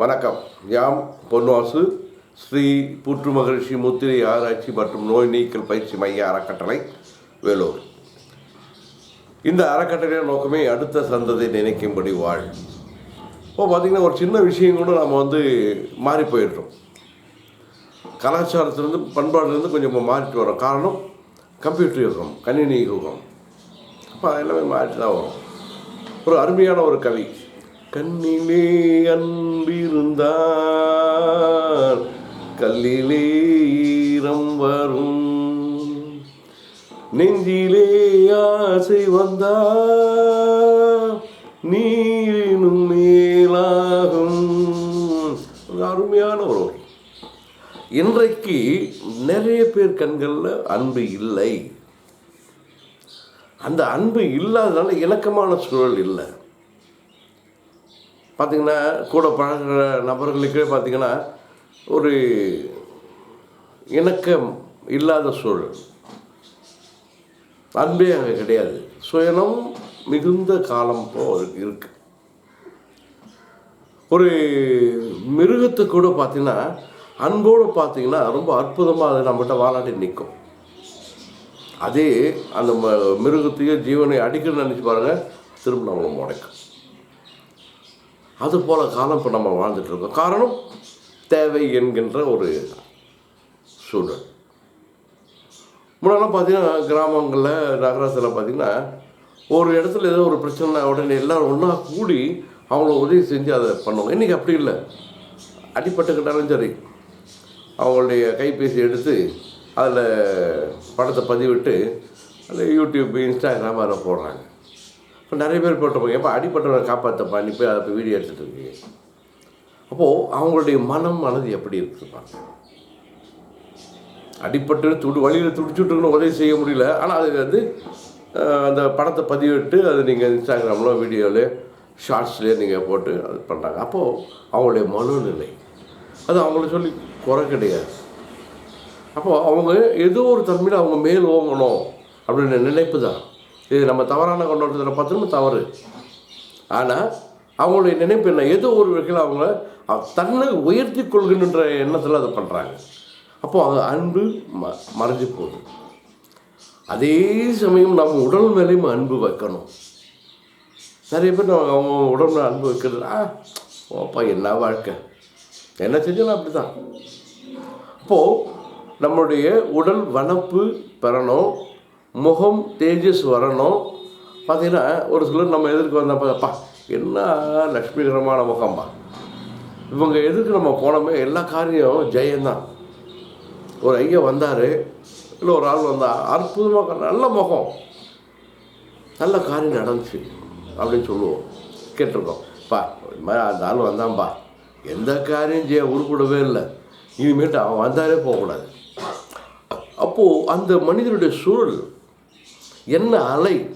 வணக்கம். யாம் பொன்வாசு ஸ்ரீ புற்று மகிழ்ச்சி முத்திரை ஆராய்ச்சி மற்றும் நோய் நீக்கல் பயிற்சி மைய அறக்கட்டளை வேலூர். இந்த அறக்கட்டளையின் நோக்கமே அடுத்த சந்ததை நினைக்கும்படி வாழ். இப்போ பார்த்திங்கன்னா ஒரு சின்ன விஷயம் கூட நம்ம வந்து மாறி போயிடுறோம். கலாச்சாரத்திலேருந்து பண்பாடுலேருந்து கொஞ்சம் மாறிட்டு வரோம். காரணம் கம்ப்யூட்டர் யுகம் கணினி யுகம். அப்போ எல்லாமே மாறிட்டு தான் வரும். ஒரு அருமையான ஒரு கவி கண்ணிலே அன்பிருந்தார் கல்லிலே ஈரம் வரும். நெஞ்சிலே ஆசை வந்தால் நீரினும் மேலாகும். அருமையான ஒரு இன்றைக்கு நிறைய பேர் கண்களில் அன்பு இல்லை. அந்த அன்பு இல்லாதனால இணக்கமான சூழல் இல்லை. பார்த்திங்கன்னா கூட பழகுற நபர்களுக்கே பார்த்திங்கன்னா ஒரு இணக்கம் இல்லாத சூழல். அன்பே அங்கே கிடையாது. சுயனம் மிகுந்த காலம் போ இருக்கு. ஒரு மிருகத்தை கூட பார்த்தீங்கன்னா அன்போடு பார்த்தீங்கன்னா ரொம்ப அற்புதமாக அது நம்மகிட்ட வாழாட்டி நிற்கும் அதே அந்த ம- மிருகத்தையோ ஜீவனை அடிக்கடி நினச்சி பாருங்கள் திரும்ப நம்மளை முடைக்கும். அது போல காலம் இப்போ நம்ம வாழ்ந்துட்டு இருக்கோம் காரணம் தேவை என்கின்ற ஒரு சூழல். முன்னெல்லாம் பார்த்தீங்கன்னா கிராமங்களில் நகரத்தில் பார்த்தீங்கன்னா ஒரு இடத்துல ஏதோ ஒரு பிரச்சனை உடனே எல்லோரும் ஒன்றா கூடி அவங்கள உதவி செஞ்சு அதை பண்ணுவாங்க. இன்றைக்கி அப்படி இல்லை. அடிப்பட்டுக்கிட்டாலும் சரி அவங்களுடைய கைபேசி எடுத்து அதில் படத்தை பதிவிட்டு அதில் யூடியூப் இன்ஸ்டாகிராம் அதில் போடுறாங்க. இப்போ நிறைய பேர் போட்டிருப்பாங்க எப்போ அடிப்பட்டவரை காப்பாற்றப்பா நீ போய் அதை போய் வீடியோ எடுத்துகிட்டு இருக்கீங்க அப்போது அவங்களுடைய மனம் மனது எப்படி இருக்குது பாருங்க. அடிப்பட்டு துடு வழியில் துடிச்சுட்டு உதவி செய்ய முடியல. ஆனால் அது வந்து அந்த படத்தை பதிவிட்டு அது நீங்கள் இன்ஸ்டாகிராமில் வீடியோவில் ஷார்ட்ஸ்லேயே நீங்கள் போட்டு அது பண்ணுறாங்க அப்போது அவங்களுடைய மனநிலை அது அவங்கள சொல்லி குறை கிடையாது. அப்போது அவங்க ஏதோ ஒரு தன்மையில் அவங்க மேல் ஓங்கணும் அப்படின்னு நினைப்பு தான். இது நம்ம தவறான கொண்டாட்டத்தில் பார்த்தோம்னா தவறு. ஆனால் அவங்களுடைய நினைப்பு என்ன? ஏதோ ஒரு வகையில் அவங்க தன்னை உயர்த்தி கொள்கின்ற எண்ணத்தில் அதை பண்ணுறாங்க அப்போது அது அன்பு ம மறைஞ்சு போகுது. அதே சமயம் நம்ம உடல் மேலேயும் அன்பு வைக்கணும். நிறைய பேர் நம்ம அவங்க உடல் மேலே அன்பு வைக்கிறது ஆ ஓப்பா என்ன வாழ்க்கை? என்ன செஞ்சாலும் அப்படி தான் அப்போது நம்மளுடைய உடல் வனப்பு பெறணும். முகம் தேஜஸ் வரணும். பார்த்தீங்கன்னா ஒரு சிலர் நம்ம எதிர்க்கு வந்தப்பா என்ன லக்ஷ்மிகரமான முகம்பா இவங்க எதுக்கு நம்ம போனோமே எல்லா காரியம் ஜெயந்தான். ஒரு ஐயா வந்தார் இல்லை ஒரு ஆள் வந்தா அற்புதமாக நல்ல முகம். நல்ல காரியம் நடந்துச்சு அப்படின்னு சொல்லுவோம் கேட்டிருக்கோம். பா இது மாதிரி அந்த ஆள் வந்தான்பா எந்த காரியம் ஜெய உருப்பிடவே இல்லை. இனிமேட்டு அவன் வந்தாலே போகக்கூடாது. அப்போது அந்த மனிதனுடைய சூழல் என்ன அலை?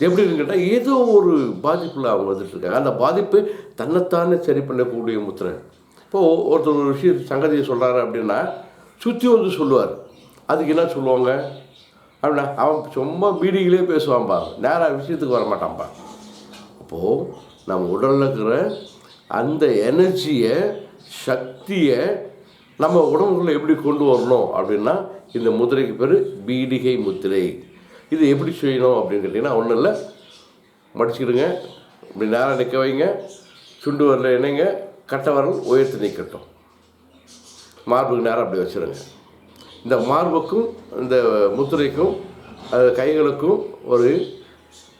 எப்படின்னு கேட்டால் ஏதோ ஒரு பாதிப்பில் அவங்க வந்துட்டு இருக்காங்க அந்த பாதிப்பு தன்னைத்தானே சரி பண்ணக்கூடிய முத்திரை. இப்போது ஒருத்தர் ஒரு விஷயம் சங்கதியை சொல்கிறாரு அப்படின்னா சுற்றி வந்து சொல்லுவார். அதுக்கு என்ன சொல்லுவாங்க? அப்படின்னா அவன் சும்மா பீடிகளே பேசுவான்பா நேராக விஷயத்துக்கு வர மாட்டான்பா அப்போது நம்ம உடலில் இருக்கிற அந்த எனர்ஜியை சக்தியை நம்ம உடம்புக்குள்ளே எப்படி கொண்டு வரணும் அப்படின்னா இந்த முதிரைக்கு பேர் பீடிகை முத்திரை. இது எப்படி செய்யணும் அப்படின்னு கேட்டிங்கன்னா ஒன்றும் இல்லை. மடிச்சுக்கிடுங்க. இப்படி நேராக நிற்க வைங்க. சுண்டு வரல இணைங்க. கட்டை வரல் உயர்த்தி நிற்கட்டும் மார்புக்கு நேரம் அப்படி வச்சுருங்க. இந்த மார்புக்கும் இந்த முத்திரைக்கும் அது கைகளுக்கும் ஒரு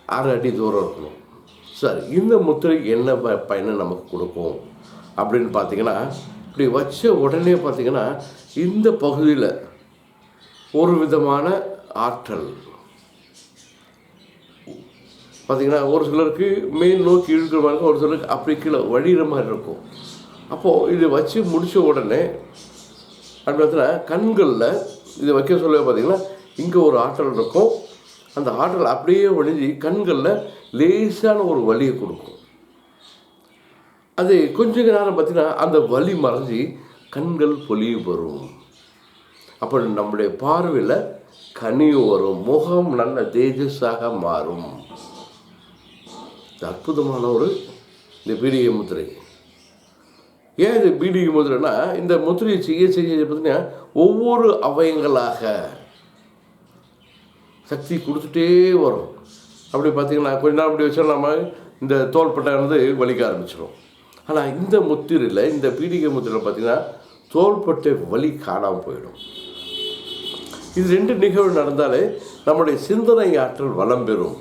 அரை அடி தூரம் இருக்கணும். சரி இந்த முத்திரை என்ன ப- பயனை நமக்கு கொடுக்கும்? அப்படின்னு பார்த்தீங்கன்னா இப்படி வச்ச உடனே பார்த்தீங்கன்னா இந்த பகுதியில் ஒரு விதமான ஆற்றல் பார்த்திங்கன்னா ஒரு சிலருக்கு மேல் நோக்கி இழுக்கிற மாதிரி இருக்கும் ஒரு சிலருக்கு அப்படி கீழே வழிகிற மாதிரி இருக்கும். அப்போது இது வச்சு முடித்த உடனே அப்படின்னா கண்களில் இதை வைக்க சொல்ல பார்த்தீங்கன்னா இங்கே ஒரு ஆற்றல் இருக்கும். அந்த ஆற்றல் அப்படியே ஒழிஞ்சு கண்களில் லேசான ஒரு வலியை கொடுக்கும். அது கொஞ்ச நேரம் பார்த்தீங்கன்னா அந்த வலி மறைஞ்சி கண்கள் பொலிவு வரும். அப்போ நம்முடைய பார்வையில் கனி வரும். முகம் நல்ல தேஜஸாக மாறும். இது அற்புதமான ஒரு இந்த பீடிகை முத்திரை. ஏன் இது பீடிகை முதிரைன்னா இந்த முத்திரையை செய்ய செய்ய பார்த்தீங்கன்னா ஒவ்வொரு அவயங்களாக சக்தி கொடுத்துட்டே வரும். அப்படி பார்த்தீங்கன்னா கொஞ்ச நாள் அப்படி வச்சா நம்ம இந்த தோள்பட்டை வந்து வலிக்க ஆரம்பிச்சிடும். ஆனால் இந்த முத்திரையில் இந்த பீடிகை முத்திரையில் பார்த்தீங்கன்னா தோள்பட்டை வலி காணாமல் போயிடும். இது ரெண்டு நிகழ்வு நடந்தாலே நம்முடைய சிந்தனை ஆற்றல் வளம் பெறும்.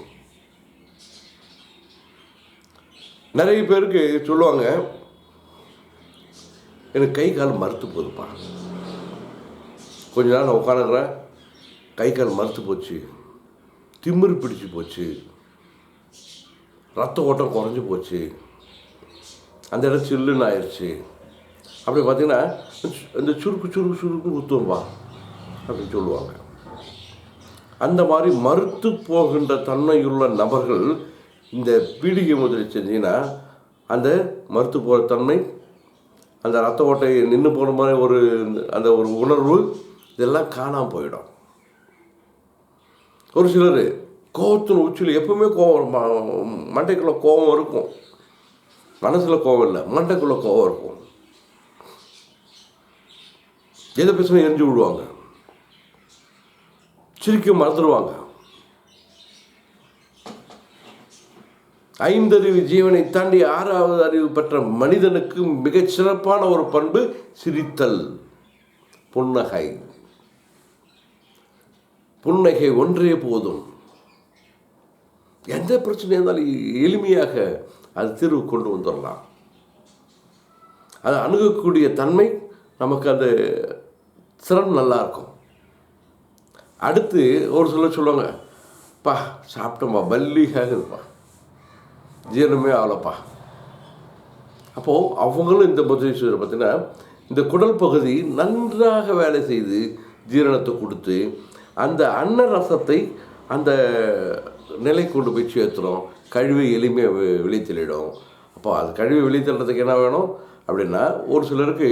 நிறைய பேருக்கு சொல்லுவாங்க எனக்கு கை கால் மறுத்து போகுதுப்பா கொஞ்ச நாள் நான் உட்காந்துக்கிறேன் கை கால் மறுத்து போச்சு. திமிரு பிடிச்சு போச்சு. ரத்த ஓட்டம் குறைஞ்சி போச்சு. அந்த இடம் சில்லுன்னு ஆயிடுச்சு அப்படி பார்த்தீங்கன்னா இந்த சுருக்கு சுருக்கு சுருக்கு குத்துவம்பா அப்படின்னு சொல்லுவாங்க. அந்த மாதிரி மறுத்து போகின்ற தன்மையுள்ள நபர்கள் இந்த பீடிகை முதலி செஞ்சிங்கன்னா அந்த மறுத்து போகிற தன்மை அந்த ரத்த ஓட்டை நின்று போன மாதிரி ஒரு அந்த ஒரு உணர்வு இதெல்லாம் காணாமல் போயிடும். ஒரு சிலர் கோபத்தின் உச்சியில் எப்பவுமே கோவம் மண்டைக்குள்ளே கோபம் இருக்கும். மனசில் கோவம் இல்லை மண்டைக்குள்ளே கோவம் இருக்கும். எதை பேசுனா எரிஞ்சு விடுவாங்க. சிரிக்க மறந்துடுவாங்க. ஐந்தறிவு ஜீவனை தாண்டி ஆறாவது அறிவு பெற்ற மனிதனுக்கு மிகச் சிறப்பான ஒரு பண்பு சிரித்தல் புன்னகை. புன்னகை ஒன்றே போதும். எந்த பிரச்சனையாக இருந்தாலும் எளிமையாக அது தீர்வு கொண்டு வந்துடலாம் அதை அணுகக்கூடிய தன்மை நமக்கு அந்த திறன் நல்லா இருக்கும். அடுத்து ஒரு சிலர் சொல்லுவாங்க பா சாப்பிட்டோம்பா பல்லியாக இருப்பான் ஜீரணமே ஆகலப்பா. அப்போது அவங்களும் இந்த முதலீஸ்வரர் பார்த்தீங்கன்னா இந்த குடல் பகுதி நன்றாக வேலை செய்து ஜீரணத்தை கொடுத்து அந்த அன்ன ரசத்தை அந்த நிலை கொண்டு போய் சேர்த்துடும் கழிவை எளிமையாக வெளித்தள்ளிடும் அப்போ அது கழிவை வெளித்தள்ளுறதுக்கு என்ன வேணும்? அப்படின்னா ஒரு சிலருக்கு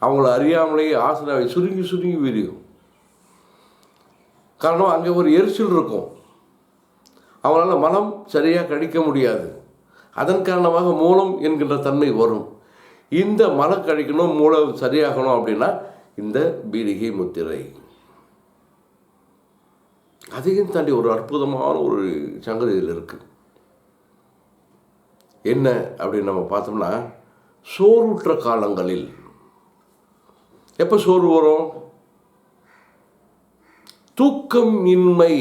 அவங்கள அறியாமலேயே ஆசனாவை சுருங்கி சுருங்கி விரியும். காரணம் அங்கே ஒரு எரிச்சல் இருக்கும். அவங்களால மனம் சரியாக கழிக்க முடியாது. அதன் காரணமாக மூலம் என்கின்ற தன்மை வரும். இந்த மலம் கழிக்கணும் மூலம் சரியாகணும் அப்படின்னா இந்த பீடிகை முத்திரை. அதையும் தாண்டி ஒரு அற்புதமான ஒரு சங்கதி இதில் இருக்கு. என்ன அப்படின்னு நம்ம பார்த்தோம்னா சோறுற்ற காலங்களில். எப்போ சோறு வரும்? தூக்கம் இன்மை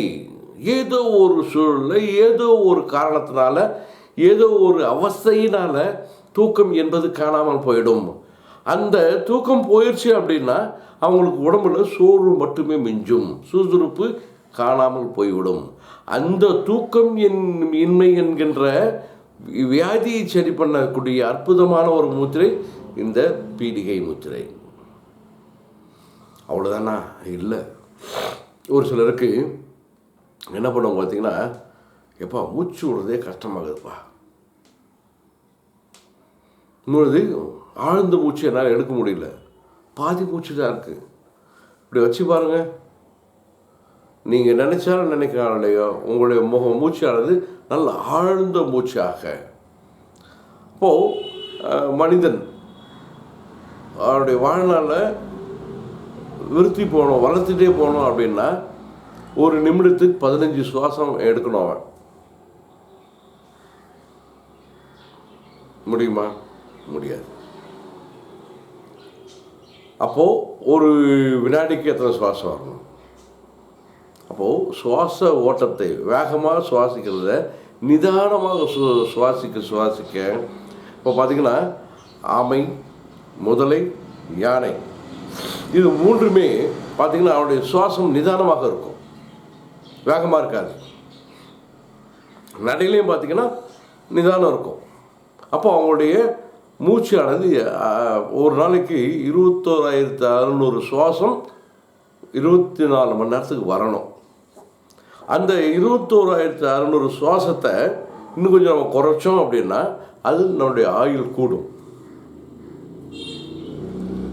ஏதோ ஒரு சூழலில் ஏதோ ஒரு காரணத்தினால ஏதோ ஒரு அவஸ்தையினால் தூக்கம் என்பது காணாமல் போயிடும். அந்த தூக்கம் போயிடுச்சு அப்படின்னா அவங்களுக்கு உடம்புல சோர்வு மட்டுமே மிஞ்சும். சுறுசுறுப்பு காணாமல் போய்விடும். அந்த தூக்கம் என் இன்மை என்கின்ற வியாதியை சரி பண்ணக்கூடிய அற்புதமான ஒரு முத்திரை இந்த பீடிகை முத்திரை. அவ்வளோதானா இல்லை. ஒரு சிலருக்கு என்ன பண்ணுவோம் பார்த்தீங்கன்னா எப்பா மூச்சு விடுறதே கஷ்டமாகுதுப்பா இன்னொரு ஆழ்ந்த மூச்சு என்னால் எடுக்க முடியல. பாதி மூச்சு தான் இருக்குது இப்படி வச்சு பாருங்க. நீங்கள் நினச்சாலும் நினைக்கலாம் இல்லையோ உங்களுடைய முக மூச்சானது நல்ல ஆழ்ந்த மூச்சாக. அப்போது மனிதன் அவருடைய வாழ்நாளில் விருத்தி போகணும் வளர்த்துட்டே போகணும் அப்படின்னா ஒரு நிமிடத்துக்கு பதினஞ்சு சுவாசம் எடுக்கணும் அவன். முடியுமா? முடியாது. அப்போது ஒரு வினாடிக்கு எத்தனை சுவாசம் வரணும்? அப்போது சுவாச ஓட்டத்தை வேகமாக சுவாசிக்கிறத நிதானமாக சு சுவாசிக்க சுவாசிக்க இப்போ பார்த்தீங்கன்னா ஆமை முதலை யானை இது மூன்றுமே பார்த்திங்கன்னா அவருடைய சுவாசம் நிதானமாக இருக்கும். வேகமாக இருக்காது. நடையிலையும் பார்த்தீங்கன்னா நிதானம் இருக்கும். அப்போ அவங்களுடைய மூச்சானது அஹ், ஒரு நாளைக்கு இருபத்தோராயிரத்து அறுநூறு சுவாசம் இருபத்தி நாலு மணி நேரத்துக்கு வரணும். அந்த இருபத்தோராயிரத்து அறுநூறு சுவாசத்தை இன்னும் கொஞ்சம் நம்ம குறைச்சோம் அப்படின்னா அது நம்முடைய ஆயுள் கூடும்.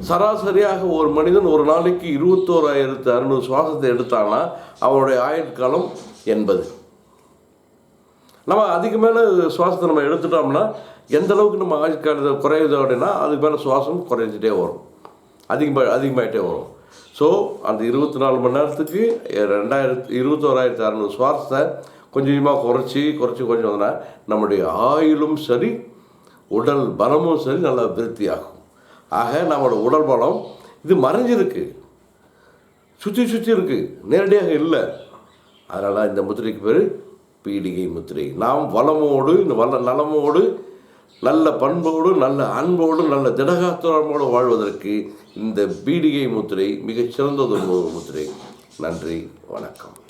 சராசரியாக ஒரு மனிதன் ஒரு நாளைக்கு இருபத்தோராயிரத்து அறுநூறு சுவாசத்தை எடுத்தான்னா அவனுடைய ஆயுட்காலம் எண்பது. நம்ம அதுக்கு மேலே சுவாசத்தை நம்ம எடுத்துட்டோம்னா எந்த அளவுக்கு நம்ம ஆயுட்காலத்தை குறையுது அப்படின்னா அதுக்கு மேலே சுவாசம் குறைஞ்சிட்டே வரும். அதிகமாக அதிகமாகிட்டே வரும். ஸோ அந்த இருபத்தி நாலு மணி நேரத்துக்கு ரெண்டாயிரத்து இருபத்தோராயிரத்து அறநூறு சுவாசத்தை கொஞ்சம் கொஞ்சமாக குறைச்சி குறைச்சி கொஞ்சம் வந்தோன்னா நம்முடைய ஆயுளும் சரி உடல் பலமும் சரி நல்லா விருத்தியாகும். ஆக நம்மளோட உடல் பலம் இது மறைஞ்சிருக்கு. சுற்றி சுற்றி இருக்குது நேரடியாக இல்லை. அதனால் இந்த முத்திரைக்கு பேர் பீடிகை முத்திரை. நாம் வளமோடு இந்த வள நலமோடு நல்ல பண்போடு நல்ல அன்போடு நல்ல திடகாத்திரமோடு வாழ்வதற்கு இந்த பீடிகை முத்திரை மிகச் முத்திரை. நன்றி வணக்கம்.